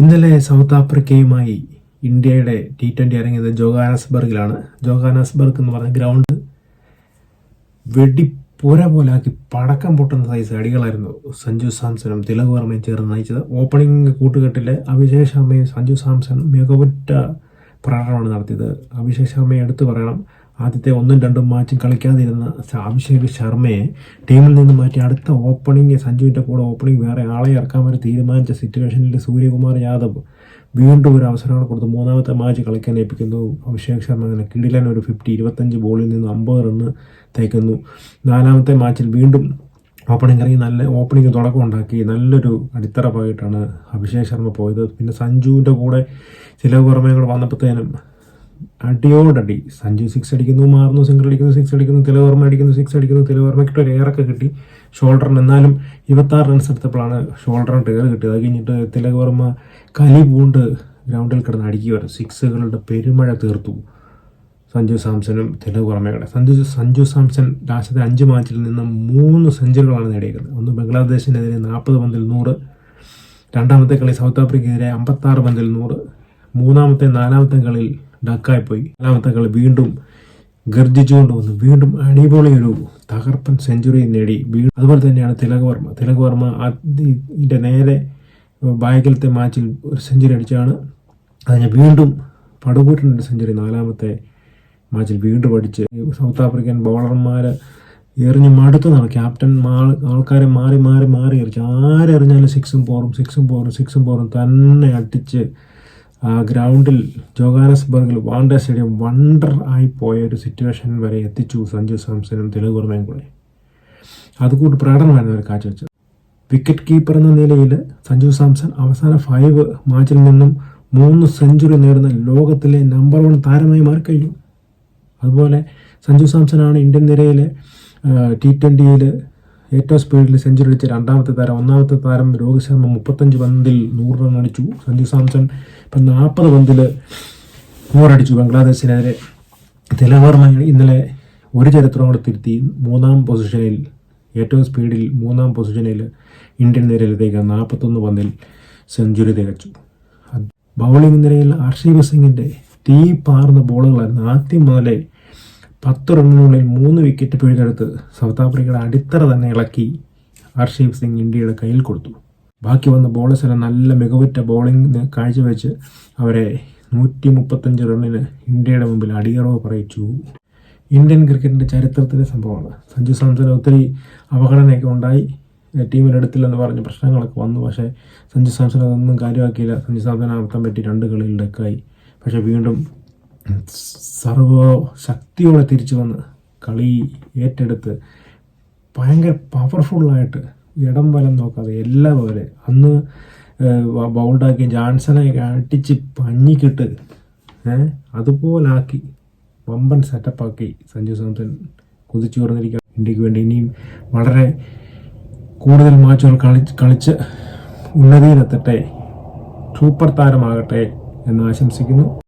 ഇന്നലെ സൗത്ത് ആഫ്രിക്കയുമായി ഇന്ത്യയുടെ T twenty ഇറങ്ങിയത് ജോഹാനസ്ബർഗിലാണ്. ജോഹാനസ്ബർഗ് എന്ന് പറഞ്ഞ ഗ്രൗണ്ട് വെടിപ്പുര പോലാക്കി പടക്കം പൊട്ടുന്ന സൈസ് അടികളായിരുന്നു സഞ്ജു സാംസണും തിലക് വർമ്മയും ചേർന്ന് നയിച്ചത്. ഓപ്പണിംഗ് കൂട്ടുകെട്ടിലെ അഭിഷേക് ശർമ്മയും സഞ്ജു സാംസൺ മികവുറ്റ പ്രകടനമാണ് നടത്തിയത്. അഭിഷേക് ശർമ്മയെ എടുത്തു പറയണം. ആദ്യത്തെ ഒന്നും രണ്ടും മാച്ചും കളിക്കാതിരുന്ന അഭിഷേക് ശർമ്മയെ ടീമിൽ നിന്ന് മാറ്റി അടുത്ത ഓപ്പണിംഗ് സഞ്ജുവിന്റെ കൂടെ ഓപ്പണിംഗ് വേറെ ആളെ ഇറക്കാൻ വരെ തീരുമാനിച്ച സിറ്റുവേഷനിൽ സൂര്യകുമാർ യാദവ് വീണ്ടും ഒരു അവസരമാണ് കൊടുത്ത് മൂന്നാമത്തെ മാച്ച് കളിക്കാൻ ഏൽപ്പിക്കുന്നു. അഭിഷേക് ശർമ്മ അങ്ങനെ കിടിലൻ ഒരു ഫിഫ്റ്റി ഇരുപത്തഞ്ച് ബോളിൽ നിന്ന് അമ്പത് റണ്ണ് തേക്കുന്നു. നാലാമത്തെ മാച്ചിൽ വീണ്ടും ഓപ്പണിംഗ് ഇറങ്ങി നല്ല ഓപ്പണിംഗ് തുടക്കം ഉണ്ടാക്കി. നല്ലൊരു അടിത്തറ പോയിട്ടാണ് അഭിഷേക് ശർമ്മ പോയത്. പിന്നെ സഞ്ജുവിന്റെ കൂടെ ചില പുറമേ കൂടെ വന്നപ്പോഴത്തേനും അടിയോടടി. സഞ്ജു സിക്സ് അടിക്കുന്നു മാറുന്നു സിംഗിൾ അടിക്കുന്നു സിക്സ് അടിക്കുന്നു തിലവർമ്മ അടിക്കുന്നു സിക്സ് അടിക്കുന്നു തിലവർമ്മയ്ക്ക് ഒരു എയറൊക്കെ കിട്ടി. ഷോൾഡറിന് എന്നാലും ഇരുപത്താറ് റൺസ് എടുത്തപ്പോഴാണ് ഷോൾഡറിന് ടേർ കിട്ടിയത്. അത് കഴിഞ്ഞിട്ട് തിലകവർമ്മ കലി പൂണ്ട് ഗ്രൗണ്ടിൽ കിടന്ന് അടിക്കുകയാണ് സിക്സുകളുടെ പെരുമഴ തീർത്തു സഞ്ജു സാംസനും തിലകവർമ്മയുടെ സഞ്ജു സഞ്ജു സാംസൺ രാഷ്ട്രത്തെ അഞ്ച് മാച്ചിൽ നിന്ന് മൂന്ന് സെഞ്ചുറികളാണ് നേടിയിരിക്കുന്നത്. ഒന്ന് ബംഗ്ലാദേശിനെതിരെ നാൽപ്പത് പന്തിൽ നൂറ് രണ്ടാമത്തെ കളി സൗത്ത് ആഫ്രിക്കയ്ക്കെതിരെ അമ്പത്താറ് പന്തിൽ നൂറ് മൂന്നാമത്തെ നാലാമത്തെ കളിയിൽ ഡക്കായി പോയി നാലാമത്തെ കളി വീണ്ടും ഗർജിച്ചുകൊണ്ട് വന്നു. വീണ്ടും അടിപൊളി ഒരു തകർപ്പൻ സെഞ്ചുറി നേടി. വീണ്ടും അതുപോലെ തന്നെയാണ് തിലക് വർമ്മ. തിലക് വർമ്മ നേരെ ബാഗിലത്തെ മാച്ചിൽ ഒരു സെഞ്ചുറി അടിച്ചാണ്. അതിന് വീണ്ടും പടുകൂറ്റൻ സെഞ്ചുറി നാലാമത്തെ മാച്ചിൽ വീണ്ടും അടിച്ച്. സൗത്ത് ആഫ്രിക്കൻ ബൗളർമാർ എറിഞ്ഞ് മടുത്തതാണ് ക്യാപ്റ്റൻ മാൾ ആൾക്കാരെ മാറി മാറി മാറി എറിച്ച്. ആരെറിഞ്ഞാലും സിക്സും പോറും സിക്സും പോറും സിക്സും പോറും തന്നെ അടിച്ച് ആ ഗ്രൗണ്ടിൽ ജോഗാനസ്ബർഗിൽ വാണ്ട സ്റ്റേഡിയം വണ്ടർ ആയി പോയ ഒരു സിറ്റുവേഷൻ വരെ എത്തിച്ചു സഞ്ജു സാംസനും തിലക് വർമ്മയും കൂടെ. അതുകൂട്ട് പ്രകടനമായിരുന്നു അവർ കാഴ്ചവെച്ചത്. വിക്കറ്റ് കീപ്പർ എന്ന നിലയിൽ സഞ്ജു സാംസൺ അവസാന ഫൈവ് മാച്ചിൽ നിന്നും മൂന്ന് സെഞ്ചുറി നേടുന്ന ലോകത്തിലെ നമ്പർ വൺ താരമായി മാറിക്കഴിഞ്ഞു. അതുപോലെ സഞ്ജു സാംസൺ ആണ് ഇന്ത്യൻ നിരയിലെ ടി ട്വന്റിയിൽ ഏറ്റവും സ്പീഡിൽ സെഞ്ചുറി അടിച്ച രണ്ടാമത്തെ താരം ഒന്നാമത്തെ താരം രോഹിത് ശർമ്മ മുപ്പത്തഞ്ച് പന്തിൽ നൂറ് റൺ അടിച്ചു. സഞ്ജു സാംസൺ ഇപ്പം നാൽപ്പത് പന്തിൽ നൂറടിച്ചു ബംഗ്ലാദേശിനെതിരെ തിലക് വർമ്മ ഇന്നലെ ഒരു ചരിത്രം കൂടെ തിരുത്തി. മൂന്നാം പൊസിഷനിൽ ഏറ്റവും സ്പീഡിൽ മൂന്നാം പൊസിഷനിൽ ഇന്ത്യൻ നിരയിലേക്ക് നാൽപ്പത്തൊന്ന് പന്തിൽ സെഞ്ചുറി തികച്ചു. ബൗളിംഗ് നിരയിൽ ഹർഷീപ് സിംഗിന്റെ തീ പാർന്ന ബോളുകളായിരുന്നു ആദ്യം മുതലേ പത്ത് റണ്ണിനുള്ളിൽ മൂന്ന് വിക്കറ്റ് പിഴുതെടുത്ത് സൗത്ത് ആഫ്രിക്കയുടെ അടിത്തറ തന്നെ ഇളക്കി ഹർഷീപ് സിംഗ് ഇന്ത്യയുടെ കയ്യിൽ കൊടുത്തു. ബാക്കി വന്ന ബോളേഴ്സിനെ നല്ല മികവുറ്റ ബോളിംഗ് കാഴ്ചവെച്ച് അവരെ നൂറ്റി മുപ്പത്തഞ്ച് റണ്ണിന് ഇന്ത്യയുടെ മുമ്പിൽ അടിയറവ് പറയിച്ചു. ഇന്ത്യൻ ക്രിക്കറ്റിന്റെ ചരിത്രത്തിലെ സംഭവമാണ്. സഞ്ജു സാംസൺ ഒത്തിരി അവഗണനയൊക്കെ ഉണ്ടായി. ടീമിലെടുത്തില്ലെന്ന് പറഞ്ഞ് പ്രശ്നങ്ങളൊക്കെ വന്നു. പക്ഷേ സഞ്ജു സാംസൺ അതൊന്നും കാര്യമാക്കിയില്ല. സഞ്ജു സാംസൺ അർത്ഥം പറ്റി രണ്ട് കളിയിൽ ഡെക്കായി. പക്ഷേ വീണ്ടും സർവ ശക്തിയോടെ തിരിച്ചു വന്ന് കളി ഏറ്റെടുത്ത് ഭയങ്കര പവർഫുള്ളായിട്ട് ഇടം വലം നോക്കാതെ എല്ലാ പോലെ അന്ന് ബൗൾഡാക്കി ജാൻസനെ അടിച്ച് പഞ്ഞിക്കിട്ട് അതുപോലാക്കി വമ്പൻ സെറ്റപ്പാക്കി സഞ്ജു സാംസൺ കുതിച്ചു പറഞ്ഞിരിക്കുക ഇന്ത്യയ്ക്ക് വേണ്ടി ഇനിയും വളരെ കൂടുതൽ മാച്ചുകൾ കളി കളിച്ച് ഉന്നതിയിലെത്തട്ടെ സൂപ്പർ താരമാകട്ടെ എന്ന് ആശംസിക്കുന്നു.